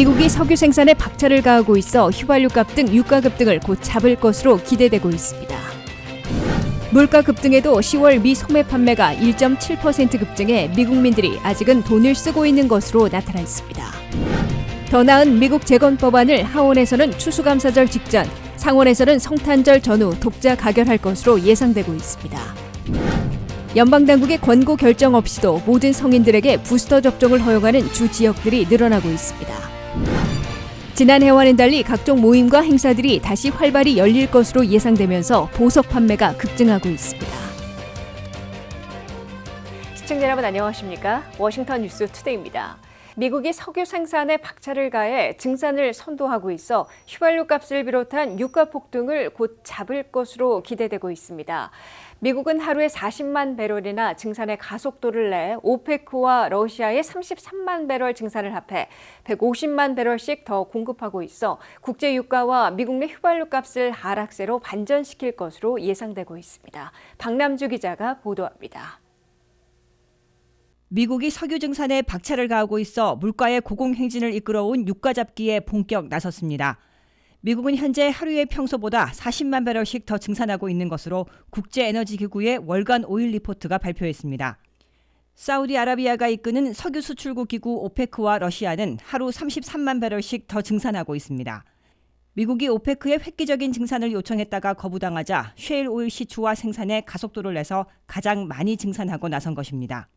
미국이 석유 생산에 박차를 가하고 있어 휘발유 값 등 유가 급등을 곧 잡을 것으로 기대되고 있습니다. 물가 급등에도 10월 미 소매 판매가 1.7% 급증해 미국민들이 아직은 돈을 쓰고 있는 것으로 나타났습니다. 더 나은 미국 재건 법안을 하원에서는 추수감사절 직전, 상원에서는 성탄절 전후 독자 가결할 것으로 예상되고 있습니다. 연방 당국의 권고 결정 없이도 모든 성인들에게 부스터 접종을 허용하는 주 지역들이 늘어나고 있습니다. 지난해와는 달리 각종 모임과 행사들이 다시 활발히 열릴 것으로 예상되면서 보석 판매가 급증하고 있습니다. 시청자 여러분 안녕하십니까? 워싱턴 뉴스 투데이입니다. 미국이 석유 생산에 박차를 가해 증산을 선도하고 있어 휘발유 값을 비롯한 유가 폭등을 곧 잡을 것으로 기대되고 있습니다. 미국은 하루에 40만 배럴이나 증산의 가속도를 내 오페크와 러시아의 33만 배럴 증산을 합해 150만 배럴씩 더 공급하고 있어 국제 유가와 미국 내 휘발유 값을 하락세로 반전시킬 것으로 예상되고 있습니다. 박남주 기자가 보도합니다. 미국이 석유 증산에 박차를 가하고 있어 물가의 고공행진을 이끌어온 유가 잡기에 본격 나섰습니다. 미국은 현재 하루에 평소보다 40만 배럴씩 더 증산하고 있는 것으로 국제에너지기구의 월간 오일 리포트가 발표했습니다. 사우디아라비아가 이끄는 석유 수출국 기구 오페크와 러시아는 하루 33만 배럴씩 더 증산하고 있습니다. 미국이 오페크의 획기적인 증산을 요청했다가 거부당하자 쉐일 오일 시추와 생산에 가속도를 내서 가장 많이 증산하고 나선 것입니다.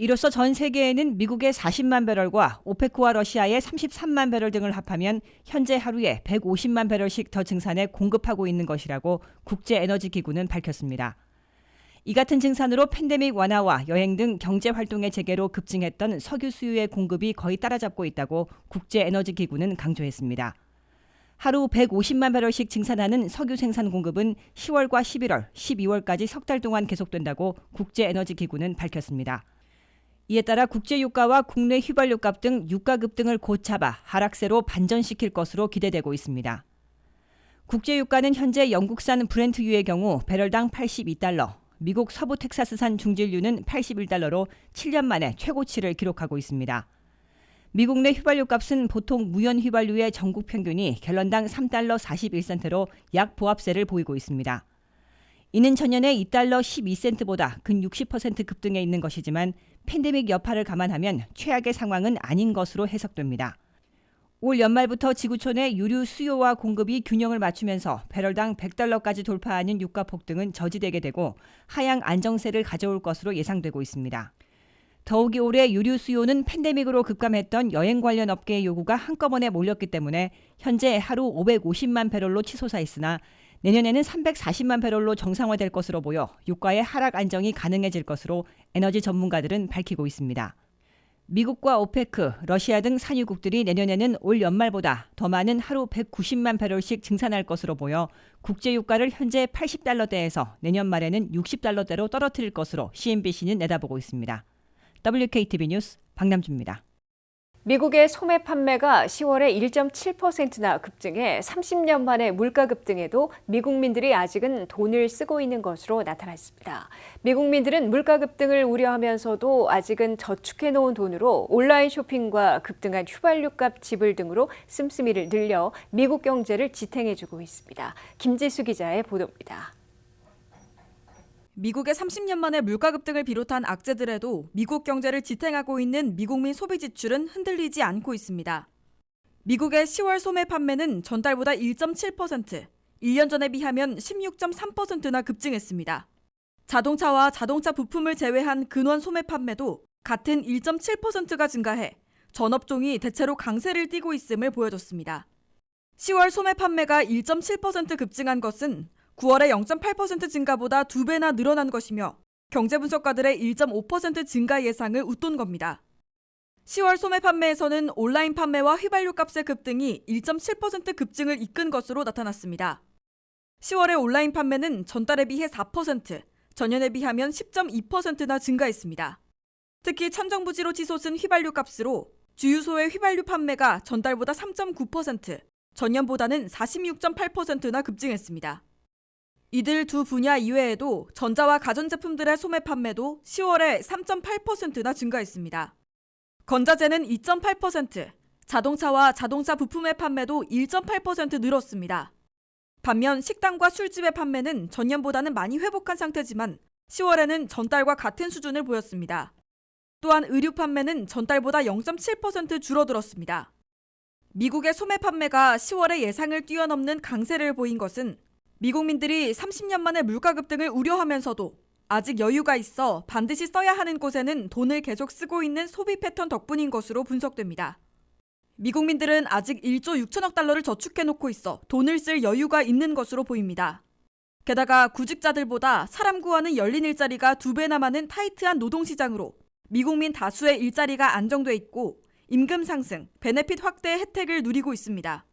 이로써 전 세계에는 미국의 40만 배럴과 오페크와 러시아의 33만 배럴 등을 합하면 현재 하루에 150만 배럴씩 더 증산해 공급하고 있는 것이라고 국제에너지기구는 밝혔습니다. 이 같은 증산으로 팬데믹 완화와 여행 등 경제 활동의 재개로 급증했던 석유 수요의 공급이 거의 따라잡고 있다고 국제에너지기구는 강조했습니다. 하루 150만 배럴씩 증산하는 석유 생산 공급은 10월과 11월, 12월까지 석 달 동안 계속된다고 국제에너지기구는 밝혔습니다. 이에 따라 국제 유가와 국내 휘발유 값 등 유가 급등을 곧 잡아 하락세로 반전시킬 것으로 기대되고 있습니다. 국제 유가는 현재 영국산 브렌트유의 경우 배럴당 82달러, 미국 서부 텍사스산 중진유는 81달러로 7년 만에 최고치를 기록하고 있습니다. 미국 내 휘발유 값은 보통 무연 휘발유의 전국 평균이 갤런당 3달러 41센트로 약 보합세를 보이고 있습니다. 이는 전년에 2달러 12센트보다 근 60% 급등해 있는 것이지만 팬데믹 여파를 감안하면 최악의 상황은 아닌 것으로 해석됩니다. 올 연말부터 지구촌의 유류 수요와 공급이 균형을 맞추면서 배럴당 100달러까지 돌파하는 유가 폭등은 저지되게 되고 하향 안정세를 가져올 것으로 예상되고 있습니다. 더욱이 올해 유류 수요는 팬데믹으로 급감했던 여행 관련 업계의 요구가 한꺼번에 몰렸기 때문에 현재 하루 550만 배럴로 치솟아 있으나 내년에는 340만 배럴로 정상화될 것으로 보여 유가의 하락 안정이 가능해질 것으로 에너지 전문가들은 밝히고 있습니다. 미국과 오페크, 러시아 등 산유국들이 내년에는 올 연말보다 더 많은 하루 190만 배럴씩 증산할 것으로 보여 국제 유가를 현재 80달러대에서 내년 말에는 60달러대로 떨어뜨릴 것으로 CNBC는 내다보고 있습니다. WKTV 뉴스 박남주입니다. 미국의 소매 판매가 10월에 1.7%나 급증해 30년 만에 물가 급등에도 미국민들이 아직은 돈을 쓰고 있는 것으로 나타났습니다. 미국민들은 물가 급등을 우려하면서도 아직은 저축해 놓은 돈으로 온라인 쇼핑과 급등한 휘발유값 지불 등으로 씀씀이를 늘려 미국 경제를 지탱해 주고 있습니다. 김지수 기자의 보도입니다. 미국의 30년 만에 물가 급등을 비롯한 악재들에도 미국 경제를 지탱하고 있는 미국민 소비 지출은 흔들리지 않고 있습니다. 미국의 10월 소매 판매는 전달보다 1.7%, 1년 전에 비하면 16.3%나 급증했습니다. 자동차와 자동차 부품을 제외한 근원 소매 판매도 같은 1.7%가 증가해 전업종이 대체로 강세를 띠고 있음을 보여줬습니다. 10월 소매 판매가 1.7% 급증한 것은 9월의 0.8% 증가보다 두 배나 늘어난 것이며 경제 분석가들의 1.5% 증가 예상을 웃돈 겁니다. 10월 소매 판매에서는 온라인 판매와 휘발유 값의 급등이 1.7% 급증을 이끈 것으로 나타났습니다. 10월의 온라인 판매는 전달에 비해 4%, 전년에 비하면 10.2%나 증가했습니다. 특히 천정부지로 치솟은 휘발유 값으로 주유소의 휘발유 판매가 전달보다 3.9%, 전년보다는 46.8%나 급증했습니다. 이들 두 분야 이외에도 전자와 가전제품들의 소매 판매도 10월에 3.8%나 증가했습니다. 건자재는 2.8%, 자동차와 자동차 부품의 판매도 1.8% 늘었습니다. 반면 식당과 술집의 판매는 전년보다는 많이 회복한 상태지만 10월에는 전달과 같은 수준을 보였습니다. 또한 의류 판매는 전달보다 0.7% 줄어들었습니다. 미국의 소매 판매가 10월에 예상을 뛰어넘는 강세를 보인 것은 미국민들이 30년 만에 물가 급등을 우려하면서도 아직 여유가 있어 반드시 써야 하는 곳에는 돈을 계속 쓰고 있는 소비 패턴 덕분인 것으로 분석됩니다. 미국민들은 아직 1조 6천억 달러를 저축해 놓고 있어 돈을 쓸 여유가 있는 것으로 보입니다. 게다가 구직자들보다 사람 구하는 열린 일자리가 두 배나 많은 타이트한 노동 시장으로 미국민 다수의 일자리가 안정돼 있고 임금 상승, 베네핏 확대 혜택을 누리고 있습니다.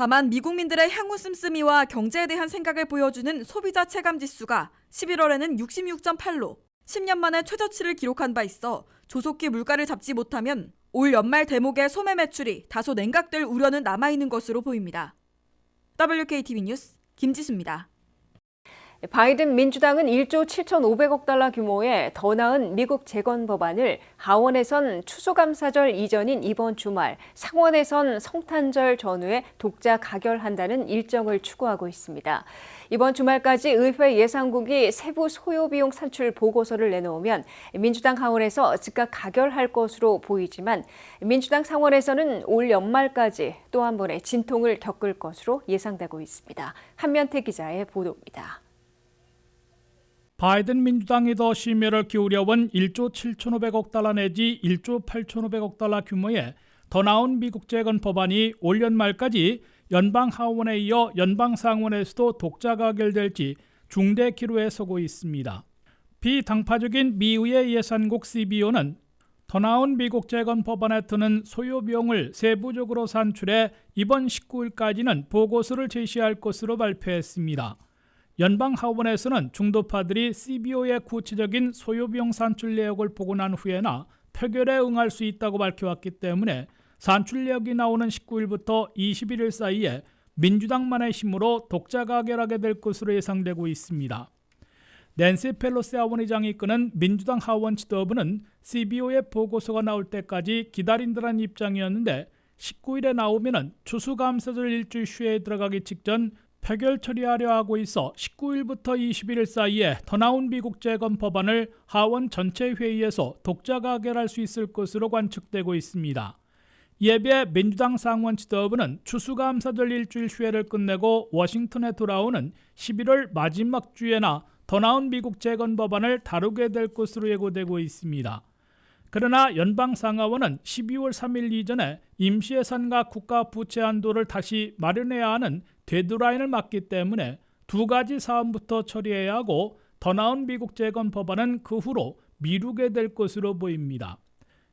다만 미국민들의 향후 씀씀이와 경제에 대한 생각을 보여주는 소비자 체감 지수가 11월에는 66.8로 10년 만에 최저치를 기록한 바 있어 조속히 물가를 잡지 못하면 올 연말 대목의 소매 매출이 다소 냉각될 우려는 남아있는 것으로 보입니다. WKTV 뉴스 김지수입니다. 바이든 민주당은 1조 7,500억 달러 규모의 더 나은 미국 재건 법안을 하원에선 추수감사절 이전인 이번 주말, 상원에선 성탄절 전후에 독자 가결한다는 일정을 추구하고 있습니다. 이번 주말까지 의회 예산국이 세부 소요 비용 산출 보고서를 내놓으면 민주당 하원에서 즉각 가결할 것으로 보이지만 민주당 상원에서는 올 연말까지 또 한 번의 진통을 겪을 것으로 예상되고 있습니다. 한면태 기자의 보도입니다. 바이든 민주당이 더 심혈을 기울여온 1조 7,500억 달러 내지 1조 8,500억 달러 규모의 더 나은 미국 재건 법안이 올 연말까지 연방 하원에 이어 연방 상원에서도 독자 가결될지 중대 기로에 서고 있습니다. 비당파적인 미의회 예산국 CBO는 더 나은 미국 재건 법안에 드는 소요 비용을 세부적으로 산출해 이번 19일까지는 보고서를 제시할 것으로 발표했습니다. 연방 하원에서는 중도파들이 CBO의 구체적인 소요 비용 산출 내역을 보고 난 후에나 표결에 응할 수 있다고 밝혀왔기 때문에 산출 내역이 나오는 19일부터 21일 사이에 민주당만의 힘으로 독자 가결하게 될 것으로 예상되고 있습니다. 낸시 펠로시 하원의장이 이끄는 민주당 하원 지도부는 CBO의 보고서가 나올 때까지 기다린다는 입장이었는데 19일에 나오면은 추수감사절 일주일 휴회에 들어가기 직전 표결 처리하려 하고 있어 19일부터 21일 사이에 더 나온 미국 재건 법안을 하원 전체 회의에서 독자 가결할 수 있을 것으로 관측되고 있습니다. 비해 민주당 상원 지도부는 추수감사절 일주일 휴회를 끝내고 워싱턴에 돌아오는 11월 마지막 주에나 더 나온 미국 재건 법안을 다루게 될 것으로 예고되고 있습니다. 그러나 연방 상하원은 12월 3일 이전에 임시예산과 국가 부채 한도를 다시 마련해야 하는 데드라인을 맞기 때문에 두 가지 사안부터 처리해야 하고 더 나은 미국 재건 법안은 그 후로 미루게 될 것으로 보입니다.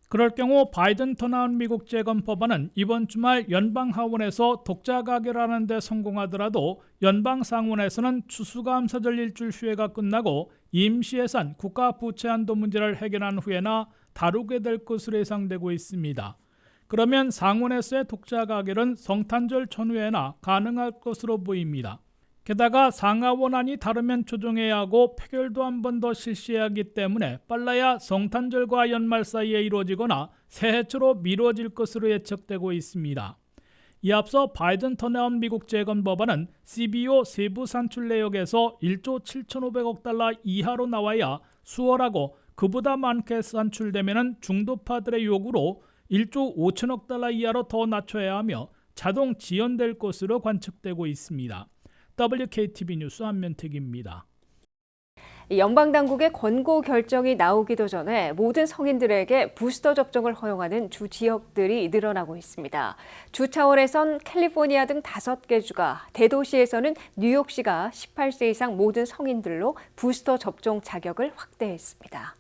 그럴 경우 바이든 더 나은 미국 재건 법안은 이번 주말 연방 하원에서 독자 가결하는 데 성공하더라도 연방 상원에서는 추수감사절 일주일 휴회가 끝나고 임시예산 국가 부채 한도 문제를 해결한 후에나 다루게 될 것으로 예상되고 있습니다. 그러면 상원에서의 독자 가결은 성탄절 전후에나 가능할 것으로 보입니다. 게다가 상하 원안이 다르면 조정해야 하고 표결도 한 번 더 실시해야 하기 때문에 빨라야 성탄절과 연말 사이에 이루어지거나 새해 초로 미뤄질 것으로 예측되고 있습니다. 이 앞서 바이든 터나온 미국 재건 법안은 CBO 세부 산출 내역에서 1조 7,500억 달러 이하로 나와야 수월하고 그보다 많게 산출되면 중도파들의 요구로 1조 5천억 달러 이하로 더 낮춰야 하며 자동 지연될 것으로 관측되고 있습니다. WKTV 뉴스 한면택입니다. 연방 당국의 권고 결정이 나오기도 전에 모든 성인들에게 부스터 접종을 허용하는 주 지역들이 늘어나고 있습니다. 주 차원에선 캘리포니아 등 다섯 개 주가, 대도시에서는 뉴욕시가 18세 이상 모든 성인들로 부스터 접종 자격을 확대했습니다.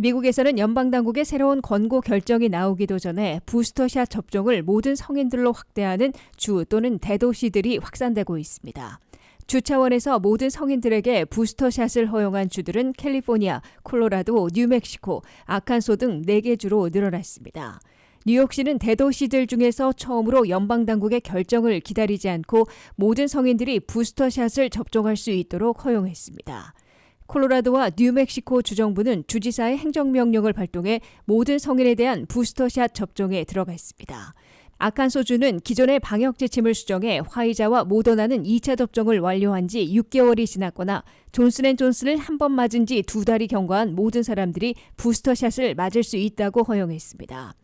미국에서는 연방 당국의 새로운 권고 결정이 나오기도 전에 부스터샷 접종을 모든 성인들로 확대하는 주 또는 대도시들이 확산되고 있습니다. 주 차원에서 모든 성인들에게 부스터샷을 허용한 주들은 캘리포니아, 콜로라도, 뉴멕시코, 아칸소 등 4개 주로 늘어났습니다. 뉴욕시는 대도시들 중에서 처음으로 연방 당국의 결정을 기다리지 않고 모든 성인들이 부스터샷을 접종할 수 있도록 허용했습니다. 콜로라도와 뉴멕시코 주정부는 주지사의 행정명령을 발동해 모든 성인에 대한 부스터샷 접종에 들어가 있습니다. 아칸소주는 기존의 방역 지침을 수정해 화이자와 모더나는 2차 접종을 완료한 지 6개월이 지났거나 존슨앤존슨을 한 번 맞은 지 두 달이 경과한 모든 사람들이 부스터샷을 맞을 수 있다고 허용했습니다.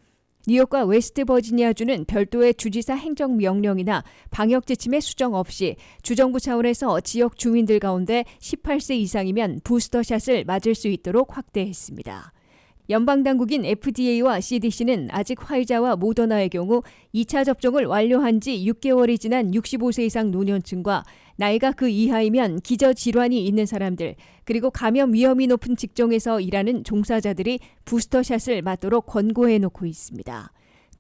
뉴욕과 웨스트 버지니아주는 별도의 주지사 행정명령이나 방역 지침의 수정 없이 주정부 차원에서 지역 주민들 가운데 18세 이상이면 부스터샷을 맞을 수 있도록 확대했습니다. 연방 당국인 FDA와 CDC는 아직 화이자와 모더나의 경우 2차 접종을 완료한 지 6개월이 지난 65세 이상 노년층과 나이가 그 이하이면 기저 질환이 있는 사람들 그리고 감염 위험이 높은 직종에서 일하는 종사자들이 부스터샷을 맞도록 권고해 놓고 있습니다.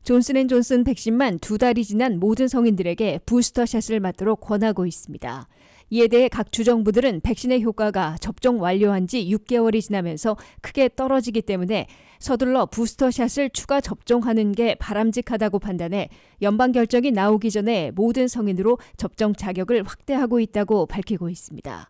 존슨앤존슨 백신만 두 달이 지난 모든 성인들에게 부스터샷을 맞도록 권하고 있습니다. 이에 대해 각 주정부들은 백신의 효과가 접종 완료한 지 6개월이 지나면서 크게 떨어지기 때문에 서둘러 부스터샷을 추가 접종하는 게 바람직하다고 판단해 연방 결정이 나오기 전에 모든 성인으로 접종 자격을 확대하고 있다고 밝히고 있습니다.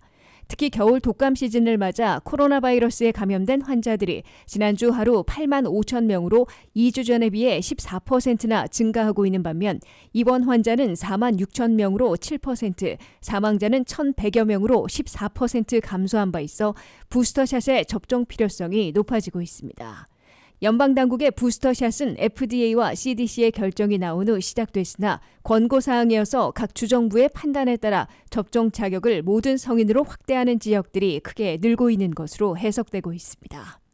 특히 겨울 독감 시즌을 맞아 코로나 바이러스에 감염된 환자들이 지난주 하루 8만 5천 명으로 2주 전에 비해 14%나 증가하고 있는 반면 입원 환자는 4만 6천 명으로 7%, 사망자는 1,100여 명으로 14% 감소한 바 있어 부스터샷의 접종 필요성이 높아지고 있습니다. 연방 당국의 부스터샷은 FDA와 CDC의 결정이 나온 후 시작됐으나 권고 사항이어서 각 주정부의 판단에 따라 접종 자격을 모든 성인으로 확대하는 지역들이 크게 늘고 있는 것으로 해석되고 있습니다.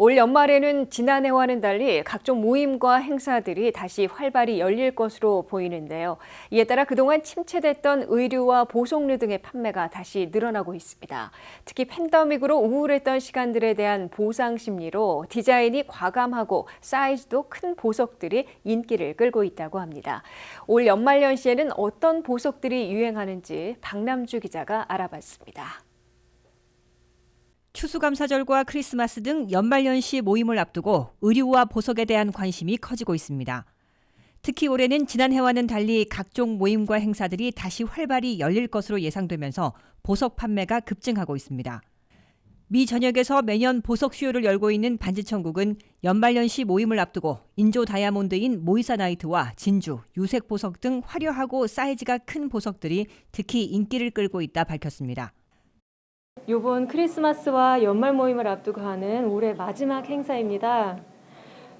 올 연말에는 지난해와는 달리 각종 모임과 행사들이 다시 활발히 열릴 것으로 보이는데요. 이에 따라 그동안 침체됐던 의류와 보석류 등의 판매가 다시 늘어나고 있습니다. 특히 팬데믹으로 우울했던 시간들에 대한 보상 심리로 디자인이 과감하고 사이즈도 큰 보석들이 인기를 끌고 있다고 합니다. 올 연말연시에는 어떤 보석들이 유행하는지 박남주 기자가 알아봤습니다. 추수감사절과 크리스마스 등 연말연시 모임을 앞두고 의류와 보석에 대한 관심이 커지고 있습니다. 특히 올해는 지난해와는 달리 각종 모임과 행사들이 다시 활발히 열릴 것으로 예상되면서 보석 판매가 급증하고 있습니다. 미 전역에서 매년 보석 쇼를 열고 있는 반지천국은 연말연시 모임을 앞두고 인조 다이아몬드인 모이사 나이트와 진주, 유색 보석 등 화려하고 사이즈가 큰 보석들이 특히 인기를 끌고 있다 밝혔습니다. 이번 크리스마스와 연말 모임을 앞두고 하는 올해 마지막 행사입니다.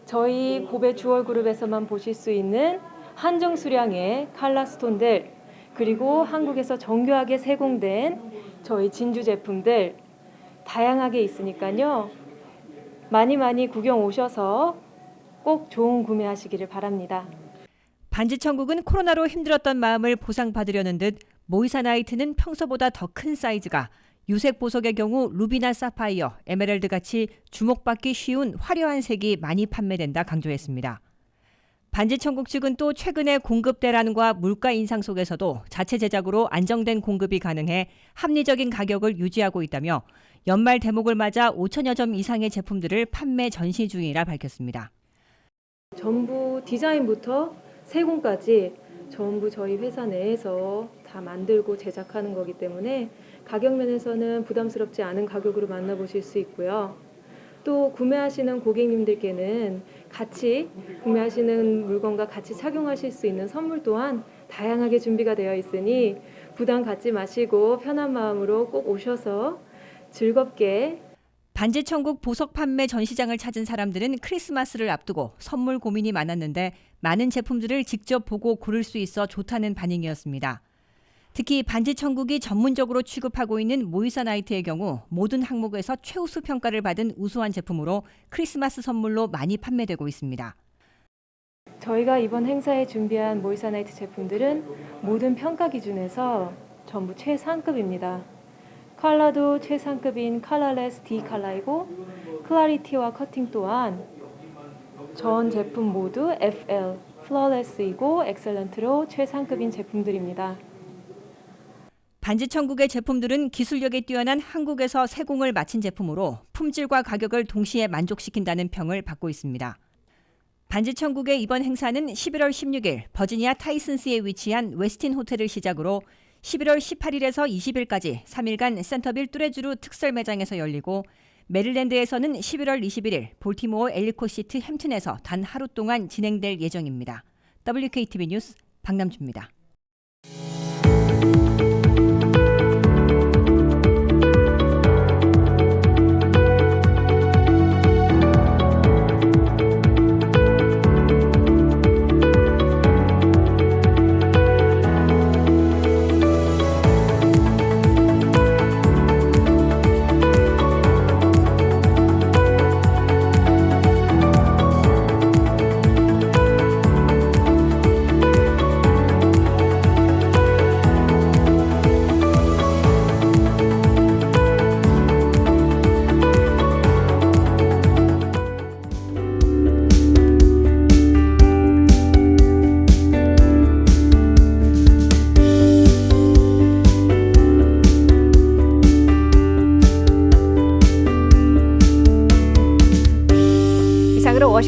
저희 고베 주얼 그룹에서만 보실 수 있는 한정 수량의 칼라스톤들 그리고 한국에서 정교하게 세공된 저희 진주 제품들 다양하게 있으니까요. 많이 많이 구경 오셔서 꼭 좋은 구매하시기를 바랍니다. 반지천국은 코로나로 힘들었던 마음을 보상받으려는 듯 모이사 나이트는 평소보다 더 큰 사이즈가 유색 보석의 경우 루비나 사파이어, 에메랄드 같이 주목받기 쉬운 화려한 색이 많이 판매된다 강조했습니다. 반지 천국 측은 또 최근의 공급 대란과 물가 인상 속에서도 자체 제작으로 안정된 공급이 가능해 합리적인 가격을 유지하고 있다며 연말 대목을 맞아 5천여 점 이상의 제품들을 판매 전시 중이라 밝혔습니다. 전부 디자인부터 세공까지 전부 저희 회사 내에서 다 만들고 제작하는 거기 때문에 가격 면에서는 부담스럽지 않은 가격으로 만나보실 수 있고요. 또 구매하시는 고객님들께는 같이 구매하시는 물건과 같이 착용하실 수 있는 선물 또한 다양하게 준비가 되어 있으니 부담 갖지 마시고 편한 마음으로 꼭 오셔서 즐겁게 반지천국 보석 판매 전시장을 찾은 사람들은 크리스마스를 앞두고 선물 고민이 많았는데 많은 제품들을 직접 보고 고를 수 있어 좋다는 반응이었습니다. 특히 반지 천국이 전문적으로 취급하고 있는 모이사 나이트의 경우 모든 항목에서 최우수 평가를 받은 우수한 제품으로 크리스마스 선물로 많이 판매되고 있습니다. 저희가 이번 행사에 준비한 모이사 나이트 제품들은 모든 평가 기준에서 전부 최상급입니다. 컬러도 최상급인 컬러레스 D 컬러이고 클라리티와 커팅 또한 전 제품 모두 FL 플러레스이고 엑셀런트로 최상급인 제품들입니다. 반지 천국의 제품들은 기술력이 뛰어난 한국에서 세공을 마친 제품으로 품질과 가격을 동시에 만족시킨다는 평을 받고 있습니다. 반지 천국의 이번 행사는 11월 16일 버지니아 타이슨스에 위치한 웨스틴 호텔을 시작으로 11월 18일에서 20일까지 3일간 센터빌 뚜레쥬르 특설 매장에서 열리고 메릴랜드에서는 11월 21일 볼티모어 엘리코시트 햄튼에서 단 하루 동안 진행될 예정입니다. WKTV 뉴스 박남주입니다.